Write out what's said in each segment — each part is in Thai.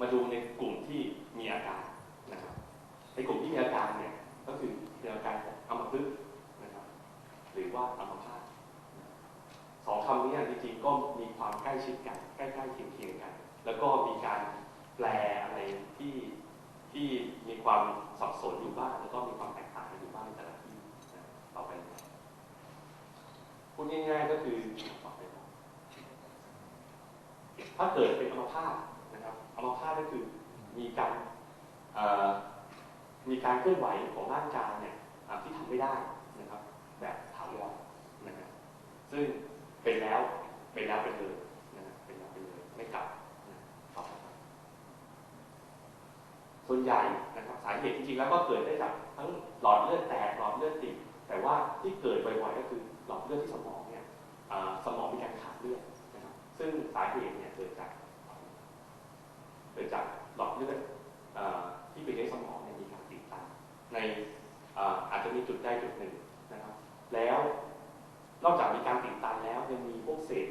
มาดูในกลุ่มที่มีอาการนะครับในกลุ่มที่มีอาการเนี่ยก็คือเป็นอาการของอัมพฤกษ์นะครับ หรือว่าอัมพาตสองคำนี้จริงๆก็มีความใกล้ชิดกันใกล้ๆเคียงๆกัน แล้วก็มีการแปลอะไรที่ที่มีความสับสนอยู่บ้างแล้วก็มีความแตกต่างกันอยู่บ้างในแต่ละที่ต่อไปนะครับพูดง่ายๆก็คือถ้าเกิดเป็นอัมพาตนะครับอัมพาตก็คือ มีการมีการเคลื่อนไหวของร่างกายเนี่ยที่ทำไม่ได้นะครับ แบบถาวรนะครับซึ่งเป็นแล้วเป็นแล้วเป็นเลยนะครับเป็นแล้วเป็นเลยไม่กลับนะครับส่วนใหญ่นะครับสาเหตุจริงๆแล้วก็เกิดได้จากทั้งหลอดเลือดแตกหลอดเลือดติดแต่ว่าที่เกิดบ่อยๆก็คือหลอดเลือดที่สมองเนี่ยสมองมีการขาดเลือดนะครับซึ่งสาเหตุเนี่ยเกิดจากเกิดจากหลอดเลือดอ่าที่ไปเลี้ยงสมองเนี่ยมีการติดตันในอ่าอาจจะมีจุดใดจุดหนึ่งนะครับ แล้ว นอกจากมีการติดตันแล้วยังมีพวกเศษ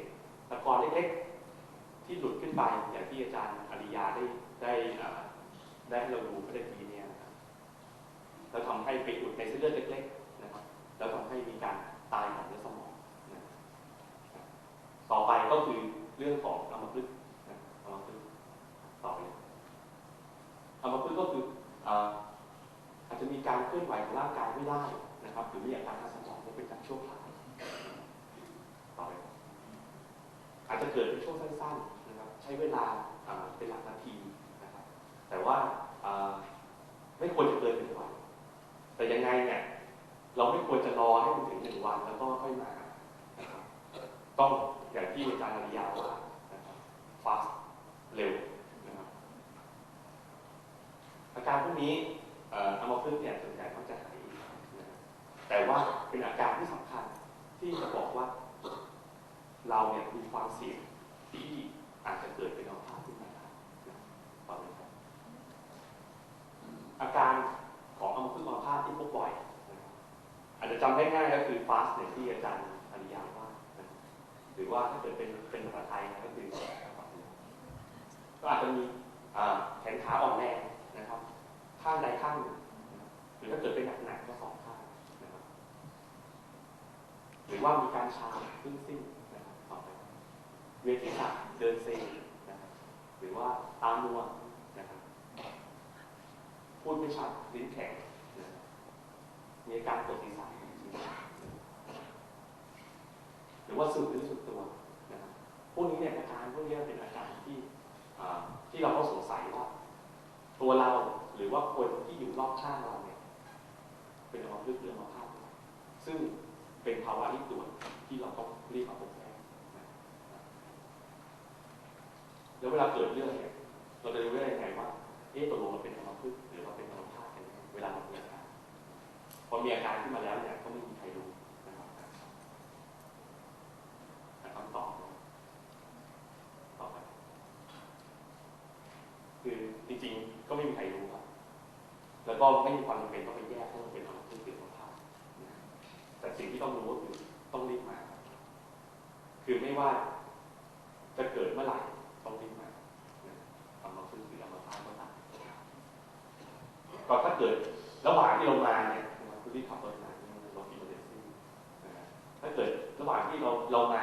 ตะกอนเล็กๆ ที่หลุดขึ้นไปอย่างที่อาจารย์อริยาได้ได้ได้ให้เราดูเมื่อกี้เนี่ยนะครับแล้วทำให้ไปอุดในเส้นเลือดเล็กๆนะครับแล้วทำให้มีการตายของเนื้อสมองนะต่อไปก็คือเรื่องของอัมพฤกษ์นะอัมพฤกษ์ต่อไปเลยอัมพฤกษ์ก็คืออาอาจจะมีการเคลื่อนไหวของร่างกายไม่ได้นะครับหรือมีอาการทางสมองที่เป็นการชั่วคราวต่อไปครับอาจจะเกิดเป็นช่วงสั้นๆนะครับ ใช้เวลาเป็นหลักนาทีนะครับ แต่ว่าไม่ควรจะเกินหนึ่งวัน แต่ยังไงเนี่ยเราไม่ควรจะรอให้มันถึงหนึ่งวันแล้วก็ค่อยมานะครับต้องอย่างที่อาจารย์อริยาว่านะครับฟาสเร็วนะครับอาการพวกนี้เอามาพึ่งเนี่ยส่วนใหญ่มักจะหายแต่ว่าเป็นอาการที่สำคัญที่จะบอกว่า เราเนี่ยมีความเสี่ยงที่ อาจจะเกิดเป็นอัมพาตขึ้นมาได้นะต่อเลยครับอาการของอัมพฤกษ์อัมพาตที่พบบ่อยนะครับอาจจะจำได้ง่ายก็คือฟาสเนี่ยที่อาจารย์อริยาว่าหรือว่าถ้าเกิดเป็นเป็นภาษาไทยนะก็คือก็อาจจะมีแขนขาอ่อนแรงนะครับ ข้างใดข้างหนึ่งหรือถ้าเกิดเป็นหนักๆก็สองข้างนะครับหรือว่ามีการชาขึ้นสิ้นนะครับต่อไปเวียนศีรษะเดินเซนะครับหรือว่าตามัวนะครับพูดไม่ชัดลิ้นแข็งนะมีอาการปวดศีรษะหรือว่าสึกหรือสึกตัวนะครับพวกนี้เนี่ยอาการพวกนี้เป็นอาการที่ที่เราต้องสงสัยว่า ตัวเราหรือว่าคนที่อยู่รอบข้างเราเนี่ย เป็นอัมพฤกษ์หรืออัมพาตซึ่งเป็นภาวะที่ด่วนที่เราต้องรีบมาพบแพทย์นะครับ แล้วเวลาเกิดเรื่องเนี่ยเราจะรู้ได้ยังไงว่าเอ๊ะตกลงมันเป็นอัมพฤกหรือว่าเป็นอัมพาตกันเวลาเรามีอาการพอมีอาการขึ้นมาแล้วเนี่ยก็ไม่มีใครรู้นะครับแต่คำตอบต่อไปคือจริงๆก็ไม่มีใครรู้ครับแล้วก็ไม่มีความจำเป็นต้องไปแยกว่ามันเป็นอัมพฤกหรืออัมพาตนะแต่สิ่งที่ต้องรู้ก็คือต้องรีบมาครับคือไม่ว่าจะเกิดเมื่อไหร่ต้องรีบมา อัมพฤกษ์หรืออัมพาตก็ตามก็ถ้า เกิดระหว่างที่เรามาเนี่ยคุณที่ขับรถมาเนี่ยรถอิมเมอร์เจนซี่งถ้าเกิดระหว่างที่เราเรามา